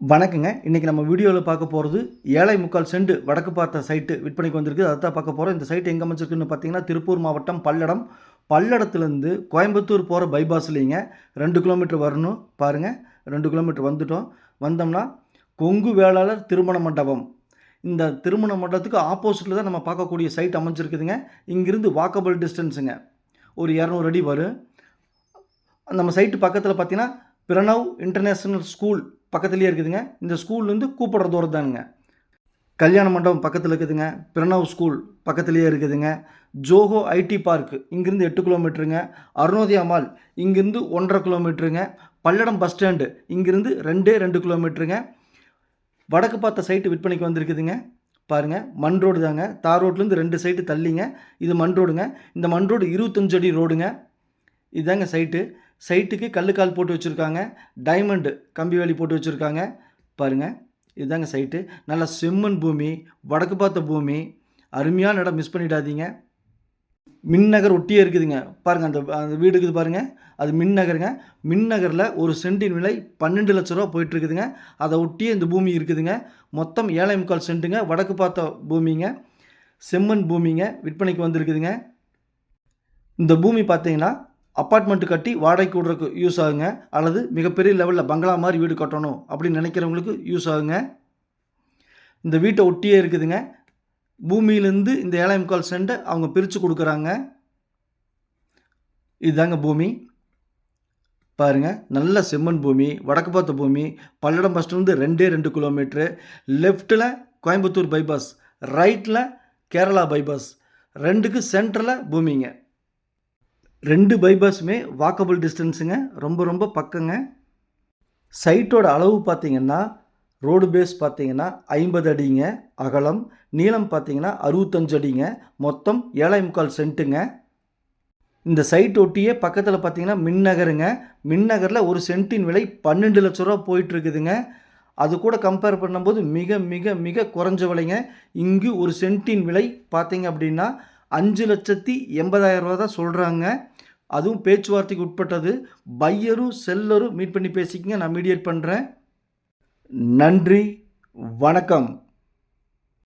வணக்கங்க. இன்றைக்கி நம்ம வீடியோவில் பார்க்க போகிறது ஏழை முக்கால் செண்டு வடக்கு பார்த்த சைட்டு விற்பனைக்கு வந்திருக்கு. அதை தான் பார்க்க போகிறோம் இந்த சைட்டு எங்கே அமைச்சிருக்குன்னு பார்த்தீங்கன்னா திருப்பூர் மாவட்டம் பல்லடம். பல்லடத்துலேருந்து கோயம்புத்தூர் போகிற பைபாஸ்லேங்க. ரெண்டு கிலோமீட்டர் வரணும். பாருங்கள் ரெண்டு கிலோமீட்டர் வந்துட்டோம். வந்தோம்னா கொங்கு வேளாளர் திருமண மண்டபம். இந்த திருமண மண்டபத்துக்கு ஆப்போசிட்டில் தான் நம்ம பார்க்கக்கூடிய சைட் அமைஞ்சிருக்குதுங்க. இங்கிருந்து வாக்கபிள் டிஸ்டன்ஸுங்க ஒரு இரநூறு அடி வரும். நம்ம சைட்டு பக்கத்தில் பார்த்தீங்கன்னா பிரணவ் இன்டர்நேஷ்னல் ஸ்கூல் பக்கத்துலேயே இருக்குதுங்க. இந்த ஸ்கூல்லேருந்து கூப்பிட்ற தூரம் தானுங்க. கல்யாண மண்டபம் பக்கத்தில் இருக்குதுங்க. பிரணவ் ஸ்கூல் பக்கத்துலேயே இருக்குதுங்க. ஜோஹோ ஐடி பார்க் இங்கேருந்து எட்டு கிலோமீட்டருங்க. அருணோதயா மால் இங்கேருந்து ஒன்றரை கிலோமீட்டருங்க. பல்லடம் பஸ் ஸ்டாண்டு இங்கேருந்து ரெண்டே ரெண்டு கிலோமீட்டருங்க. வடக்கு பார்த்த சைட்டு விற்பனைக்கு வந்திருக்குதுங்க. பாருங்கள் மண் ரோடு தாங்க. தார் ரோட்லேருந்து ரெண்டு சைட்டு தள்ளிங்க. இது மண் ரோடுங்க. இந்த மண் ரோடு இருபத்தஞ்சடி ரோடுங்க. இதுதாங்க சைட்டு சைட்டுக்கு கல்லுக்கால் போட்டு வச்சுருக்காங்க. டைமண்டு கம்பி வேலி போட்டு வச்சுருக்காங்க. பாருங்கள் இதுதாங்க சைட்டு. நல்ல செம்மண் பூமி வடக்கு பார்த்த பூமி. அருமையான இடம் மிஸ் பண்ணிடாதீங்க. மின்னகர் ஒட்டியே இருக்குதுங்க. பாருங்கள் அந்த அந்த வீடு இருக்குது பாருங்கள் அது மின்னகருங்க மின்னகரில் ஒரு சென்டின் விலை பன்னெண்டு லட்ச ரூபா போயிட்டுருக்குதுங்க. அதை ஒட்டியே இந்த பூமி இருக்குதுங்க. மொத்தம் ஏழை முக்கால் சென்ட்டுங்க. வடக்கு பார்த்த பூமிங்க. செம்மண் பூமிங்க. விற்பனைக்கு வந்திருக்குதுங்க. இந்த பூமி பார்த்தீங்கன்னா அப்பார்ட்மெண்ட் கட்டி வாடகைக்கு விட்றதுக்கு யூஸ் ஆகுங்க. அல்லது மிகப்பெரிய லெவலில் பங்களா மாதிரி வீடு கட்டணும் அப்படின்னு நினைக்கிறவங்களுக்கு யூஸ் ஆகுங்க. இந்த வீட்டை ஒட்டியே இருக்குதுங்க. பூமியிலேருந்து இந்த ஏழை முக்கால் சென்ட்டை அவங்க பிரித்து கொடுக்குறாங்க. இதுதாங்க பூமி. பாருங்கள் நல்ல செம்மண் பூமி வடக்கு பார்த்த பூமி பல்லடம் பஸ்லேருந்து ரெண்டே ரெண்டு கிலோமீட்ரு லெஃப்ட்டில் கோயம்புத்தூர் பைபாஸ் ரைட்டில் கேரளா பைபாஸ் ரெண்டுக்கு சென்டரில் பூமிங்க. ரெண்டு பைபாஸுமே வாக்கபிள் டிஸ்டன்ஸுங்க ரொம்ப ரொம்ப பக்கங்க. சைட்டோட அளவு பார்த்தீங்கன்னா ரோடு பேஸ் பார்த்தீங்கன்னா ஐம்பது அடிங்க அகலம் நீளம் பார்த்தீங்கன்னா அறுபத்தஞ்சு அடிங்க மொத்தம் ஏழை முக்கால் சென்ட்டுங்க. இந்த சைட் ஒட்டியே பக்கத்தில் பார்த்தீங்கன்னா மின்னகருங்க. மின்னகரில் ஒரு சென்ட்டின் விலை பன்னெண்டு லட்ச ரூபா போயிட்டுருக்குதுங்க. அது கூட கம்பேர் பண்ணும்போது மிக மிக மிக குறைஞ்ச விலைங்க. இங்கு ஒரு சென்ட்டின் விலை பார்த்தீங்க அப்படின்னா அஞ்சு லட்சத்தி எண்பதாயிரம் ரூபா தான் சொல்கிறாங்க அதுவும் பேச்சுவார்த்தைக்கு உட்பட்டது. பையரும் செல்லரும் மீட் பண்ணி பேசிக்கங்க நான் மீடியேட் பண்ணுறேன் நன்றி வணக்கம்.